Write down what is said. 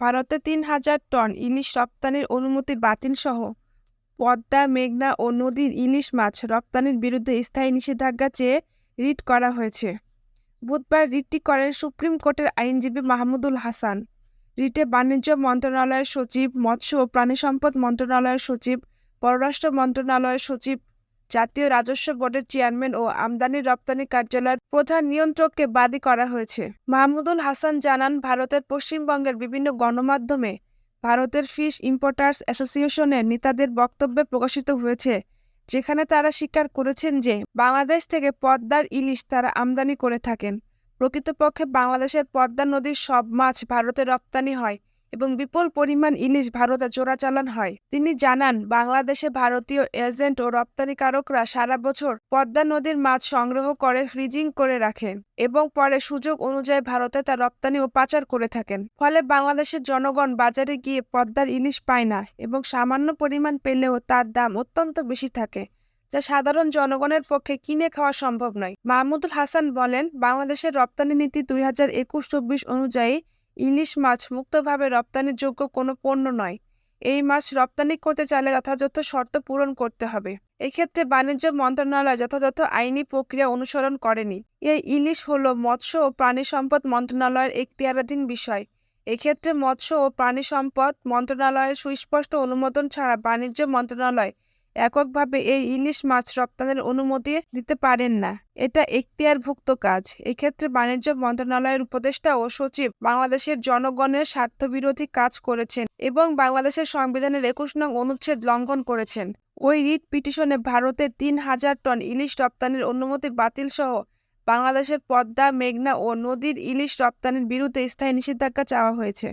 ভারতে তিন হাজার টন ইলিশ রপ্তানির অনুমতি বাতিল সহ পদ্মা, মেঘনা ও নদীর ইলিশ মাছ রপ্তানির বিরুদ্ধে স্থায়ী নিষেধাজ্ঞা চেয়ে রিট করা হয়েছে। বুধবার রিটটি করেন সুপ্রিম কোর্টের আইনজীবী মাহমুদুল হাসান। রিটে বাণিজ্য মন্ত্রণালয়ের সচিব, মৎস্য ও প্রাণী সম্পদ মন্ত্রণালয়ের সচিব, পররাষ্ট্র মন্ত্রণালয়ের সচিব জাতীয় রাজস্ব বোর্ডের চেয়ারম্যান ও আমদানি রপ্তানি কার্যালয়ের প্রধান নিয়ন্ত্রককে বাদী করা হয়েছে। মাহমুদুল হাসান জানান, ভারতের পশ্চিমবঙ্গের বিভিন্ন গণমাধ্যমে ভারতের ফিশ ইম্পোর্টার্স অ্যাসোসিয়েশনের নেতাদের বক্তব্যে প্রকাশিত হয়েছে, যেখানে তারা স্বীকার করেছেন যে বাংলাদেশ থেকে পদ্মার ইলিশ তারা আমদানি করে থাকেন। প্রকৃতপক্ষে বাংলাদেশের পদ্মা নদীর সব মাছ ভারতে রপ্তানি হয় এবং বিপুল পরিমাণ ইলিশ ভারতে চোরাচালান হয়। তিনি জানান, বাংলাদেশে ভারতীয় এজেন্ট ও রপ্তানিকারকরা সারা বছর পদ্মা নদীর মাছ সংগ্রহ করে, ফ্রিজিং করে রাখেন এবং পরে সুযোগ অনুযায়ী ভারতে তা রপ্তানি ও পাচার করে থাকেন। ফলে বাংলাদেশের জনগণ বাজারে গিয়ে পদ্মার ইলিশ পায় না এবং সামান্য পরিমাণ পেলেও তার দাম অত্যন্ত বেশি থাকে, যা সাধারণ জনগণের পক্ষে কিনে খাওয়া সম্ভব নয়। মাহমুদুল হাসান বলেন, বাংলাদেশের রপ্তানি নীতি দুই হাজার একুশ চব্বিশ অনুযায়ী ইলিশ মাছ মুক্তভাবে রপ্তানিযোগ্য কোনো পণ্য নয়। এই মাছ রপ্তানি করতে চাইলে যথাযথ শর্ত পূরণ করতে হবে। এক্ষেত্রে বাণিজ্য মন্ত্রণালয় যথাযথ আইনি প্রক্রিয়া অনুসরণ করেনি। এই ইলিশ হল মৎস্য ও প্রাণী সম্পদ মন্ত্রণালয়ের এখতিয়ারাধীন বিষয়। এক্ষেত্রে মৎস্য ও প্রাণী সম্পদ মন্ত্রণালয়ের সুস্পষ্ট অনুমোদন ছাড়া বাণিজ্য মন্ত্রণালয় এককভাবে এই ইলিশ মাছ রপ্তানির অনুমতি দিতে পারেন না। এটা এখতিয়ারভুক্ত কাজ। এক্ষেত্রে বাণিজ্য মন্ত্রণালয়ের উপদেষ্টা ও সচিব বাংলাদেশের জনগণের স্বার্থবিরোধী কাজ করেছেন এবং বাংলাদেশের সংবিধানের একুশ নং অনুচ্ছেদ লঙ্ঘন করেছেন। ওই রিট পিটিশনে ভারতের তিন হাজার টন ইলিশ রপ্তানির অনুমতি বাতিল সহ বাংলাদেশের পদ্মা, মেঘনা ও নদীর ইলিশ রপ্তানির বিরুদ্ধে স্থায়ী নিষেধাজ্ঞা চাওয়া হয়েছে।